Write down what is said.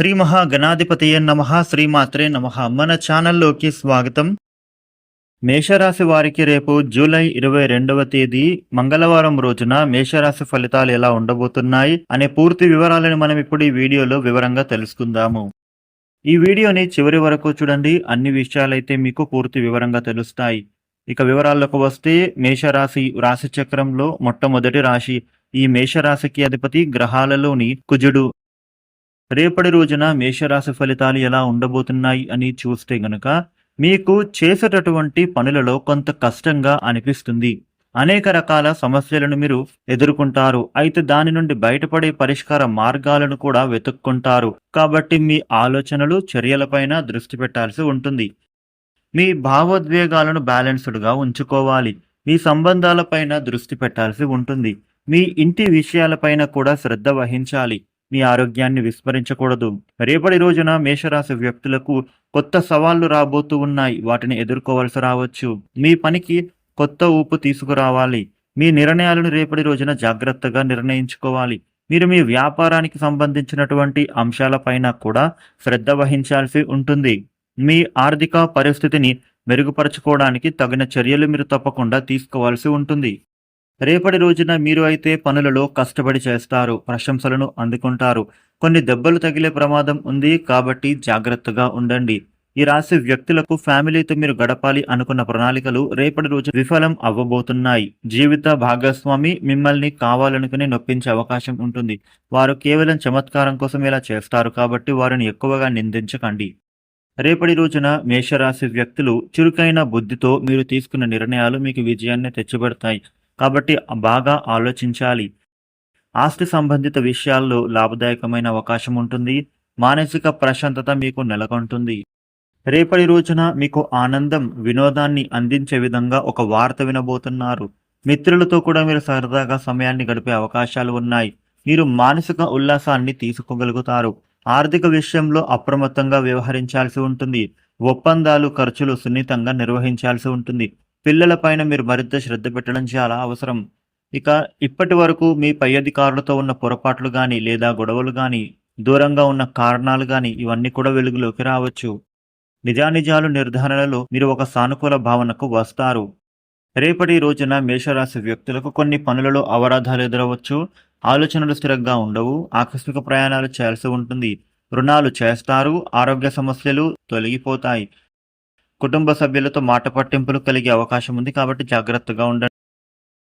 శ్రీ మహాగణాధిపతయ నమ శ్రీమాత్రే నమ. మన ఛానల్లోకి స్వాగతం. మేషరాశి వారికి రేపు జూలై ఇరవై రెండవ తేదీ మంగళవారం రోజున మేషరాశి ఫలితాలు ఎలా ఉండబోతున్నాయి అనే పూర్తి వివరాలను మనం ఇప్పుడు ఈ వీడియోలో వివరంగా తెలుసుకుందాము. ఈ వీడియోని చివరి వరకు చూడండి. అన్ని విషయాలైతే మీకు పూర్తి వివరంగా తెలుస్తాయి. ఇక వివరాల్లోకి వస్తే మేషరాశి రాశి చక్రంలో మొట్టమొదటి రాశి ఈ మేషరాశికి అధిపతి గ్రహాలలోని కుజుడు. రేపటి రోజున మేషరాశి ఫలితాలు ఎలా ఉండబోతున్నాయి అని చూస్తే గనక మీకు చేసేటటువంటి పనులలో కొంత కష్టంగా అనిపిస్తుంది. అనేక రకాల సమస్యలను మీరు ఎదుర్కొంటారు. అయితే దాని నుండి బయటపడే పరిష్కార మార్గాలను కూడా వెతుక్కుంటారు. కాబట్టి మీ ఆలోచనలు చర్యలపైన దృష్టి పెట్టాల్సి ఉంటుంది. మీ భావోద్వేగాలను బ్యాలెన్స్డ్గా ఉంచుకోవాలి. మీ సంబంధాలపైన దృష్టి పెట్టాల్సి ఉంటుంది. మీ ఇంటి విషయాలపైన కూడా శ్రద్ధ వహించాలి. మీ ఆరోగ్యాన్ని విస్మరించకూడదు. రేపటి రోజున మేషరాశి వ్యక్తులకు కొత్త సవాళ్ళు రాబోతూ ఉన్నాయి. వాటిని ఎదుర్కోవాల్సి రావచ్చు. మీ పనికి కొత్త ఊపు తీసుకురావాలి. మీ నిర్ణయాలను రేపటి రోజున జాగ్రత్తగా నిర్ణయించుకోవాలి. మీరు మీ వ్యాపారానికి సంబంధించినటువంటి అంశాలపైన కూడా శ్రద్ధ వహించాల్సి ఉంటుంది. మీ ఆర్థిక పరిస్థితిని మెరుగుపరచుకోవడానికి తగిన చర్యలు మీరు తప్పకుండా తీసుకోవాల్సి ఉంటుంది. రేపటి రోజున మీరు అయితే పనులలో కష్టపడి చేస్తారు ప్రశంసలను అందుకుంటారు. కొన్ని దెబ్బలు తగిలే ప్రమాదం ఉంది కాబట్టి జాగ్రత్తగా ఉండండి. ఈ రాశి వ్యక్తులకు ఫ్యామిలీతో మీరు గడపాలి అనుకున్న ప్రణాళికలు రేపటి రోజు విఫలం అవ్వబోతున్నాయి. జీవిత భాగస్వామి మిమ్మల్ని కావాలనుకుని నొప్పించే అవకాశం ఉంటుంది. వారు కేవలం చమత్కారం కోసం ఇలా చేస్తారు కాబట్టి వారిని ఎక్కువగా నిందించకండి. రేపటి రోజున మేషరాశి వ్యక్తులు చురుకైన బుద్ధితో మీరు తీసుకున్న నిర్ణయాలు మీకు విజయాన్ని తెచ్చిపెడతాయి. కాబట్టి బాగా ఆలోచించాలి. ఆస్తి సంబంధిత విషయాల్లో లాభదాయకమైన అవకాశం ఉంటుంది. మానసిక ప్రశాంతత మీకు నెలకొంటుంది. రేపటి రోజున మీకు ఆనందం వినోదాన్ని అందించే విధంగా ఒక వార్త వినబోతున్నారు. మిత్రులతో కూడా మీరు సరదాగా సమయాన్ని గడిపే అవకాశాలు ఉన్నాయి. మీరు మానసిక ఉల్లాసాన్ని తీసుకోగలుగుతారు. ఆర్థిక విషయంలో అప్రమత్తంగా వ్యవహరించాల్సి ఉంటుంది. ఒప్పందాలు ఖర్చులు సున్నితంగా నిర్వహించాల్సి ఉంటుంది. పిల్లల పైన మీరు మరింత శ్రద్ధ పెట్టడం చాలా అవసరం. ఇక ఇప్పటి వరకు మీ పై అధికారులతో ఉన్న పొరపాట్లు కానీ లేదా గొడవలు కానీ దూరంగా ఉన్న కారణాలు కానీ ఇవన్నీ కూడా వెలుగులోకి రావచ్చు. నిజానిజాలు నిర్ధారణలో మీరు ఒక సానుకూల భావనకు వస్తారు. రేపటి రోజున మేషరాశి వ్యక్తులకు కొన్ని పనులలో అవరాధాలు ఎదురవచ్చు. ఆలోచనలు స్థిరంగా ఉండవు. ఆకస్మిక ప్రయాణాలు చేయాల్సి ఉంటుంది. రుణాలు చేస్తారు. ఆరోగ్య సమస్యలు తొలగిపోతాయి. కుటుంబ సభ్యులతో మాట పట్టింపులు కలిగే అవకాశం ఉంది కాబట్టి జాగ్రత్తగా ఉండండి.